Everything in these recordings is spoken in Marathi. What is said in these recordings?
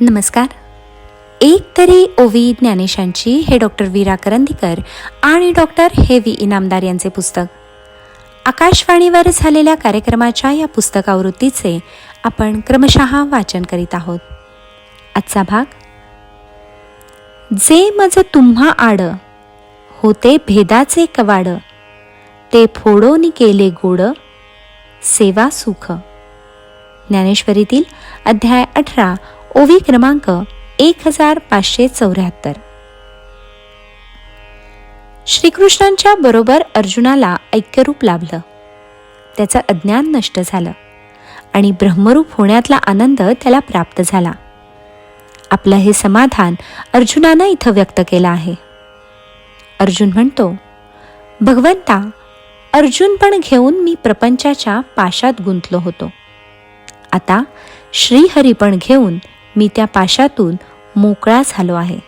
नमस्कार. एक तरी ओवी ज्ञानेशांची हे डॉक्टर वीरा करंदीकर आणि डॉक्टर हे हेवी इनामदार यांचे पुस्तक. आकाशवाणीवर झालेल्या कार्यक्रमाच्या या पुस्तकावृत्तीचे आपण क्रमशः वाचन करीत आहोत. आजचा भाग जे मज तुम्हा आड होते भेदाचे कवाड ते फोडोनी केले गोड सेवा सुख. ज्ञानेश्वरीतील अध्याय अठरा ओवी क्रमांक एक हजार पाचशे चौऱ्याहत्तर. श्रीकृष्णांच्या बरोबर अर्जुनाला ऐक्यरूप लाभलं. त्याचं अज्ञान नष्ट झालं आणि ब्रह्मरूप होण्यातला आनंद त्याला प्राप्त झाला. आपलं हे समाधान अर्जुनानं इथं व्यक्त केलं आहे. अर्जुन म्हणतो भगवंता अर्जुन पण घेऊन मी प्रपंचाच्या पाशात गुंतलो होतो. आता श्रीहरी पण घेऊन मी त्या पाशातून मोकळा झालो आहे.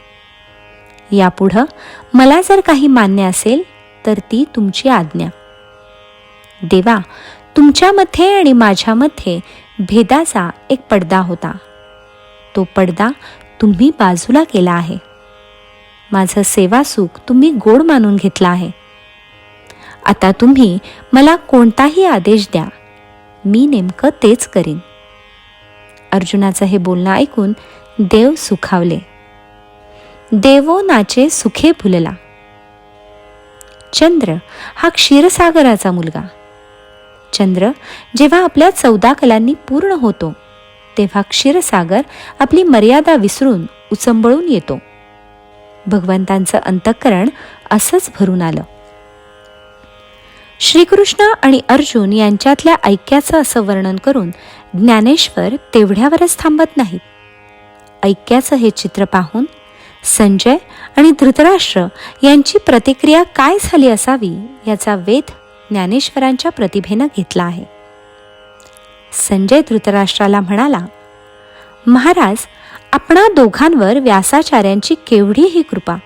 यापुढं मला जर काही मान्य असेल तर ती तुमची आज्ञा. देवा तुमच्यामध्ये आणि माझ्यामध्ये भेदाचा एक पडदा होता. तो पडदा तुम्ही बाजूला केला आहे. माझं सेवासुख तुम्ही गोड मानून घेतला आहे. आता तुम्ही मला कोणताही आदेश द्या. मी नेमकं तेच करीन. अर्जुनाचं हे बोलणं ऐकून देव सुखावले. देवो नाचे सुखे फुलला. चंद्र हा क्षीरसागराचा मुलगा. चंद्र जेव्हा आपल्या चौदा कलांनी पूर्ण होतो तेव्हा क्षीरसागर आपली मर्यादा विसरून उचंबळून येतो. भगवंतांचं अंतःकरण असंच भरून आलं. श्रीकृष्ण आणि अर्जुन यांच्यातल्या ऐक्याचं असं वर्णन करून ज्ञानेश्वर तेवढ्यावरच थांबत नाहीत. ऐक्याचं हे चित्र पाहून संजय आणि धृतराष्ट्र यांची प्रतिक्रिया काय झाली असावी याचा वेध ज्ञानेश्वरांच्या प्रतिभेनं घेतला आहे. संजय धृतराष्ट्राला म्हणाला महाराज आपणा दोघांवर व्यासाचार्यांची केवढी ही कृपा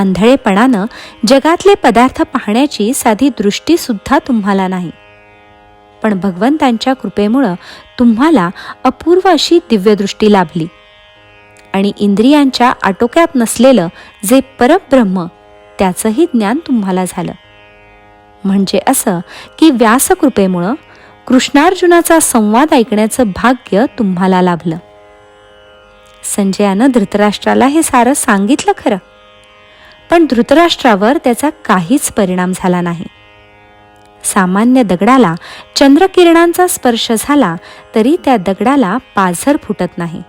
आंधळेपणानं जगातले पदार्थ पाहण्याची साधी दृष्टी सुद्धा तुम्हाला नाही. पण भगवंतांच्या कृपेमुळं तुम्हाला अपूर्व अशी दिव्यदृष्टी लाभली. आणि इंद्रियांच्या आटोक्यात नसलेलं जे परब्रह्म त्याचंही ज्ञान तुम्हाला झालं. म्हणजे असं की व्यासकृपेमुळं कृष्णार्जुनाचा संवाद ऐकण्याचं भाग्य तुम्हाला लाभलं. संजयानं धृतराष्ट्राला हे सारं सांगितलं खरं. पण धृतराष्ट्रावर त्याचा काहीच परिणाम झाला नाही. सामान्य दगडाला चंद्रकिरणांचा स्पर्श झाला तरी त्या दगडाला पाझर फुटत नाही.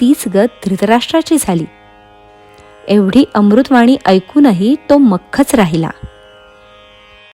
तीच गत धृतराष्ट्राची झाली. एवढी अमृतवाणी ऐकूनही तो मख्खच राहिला.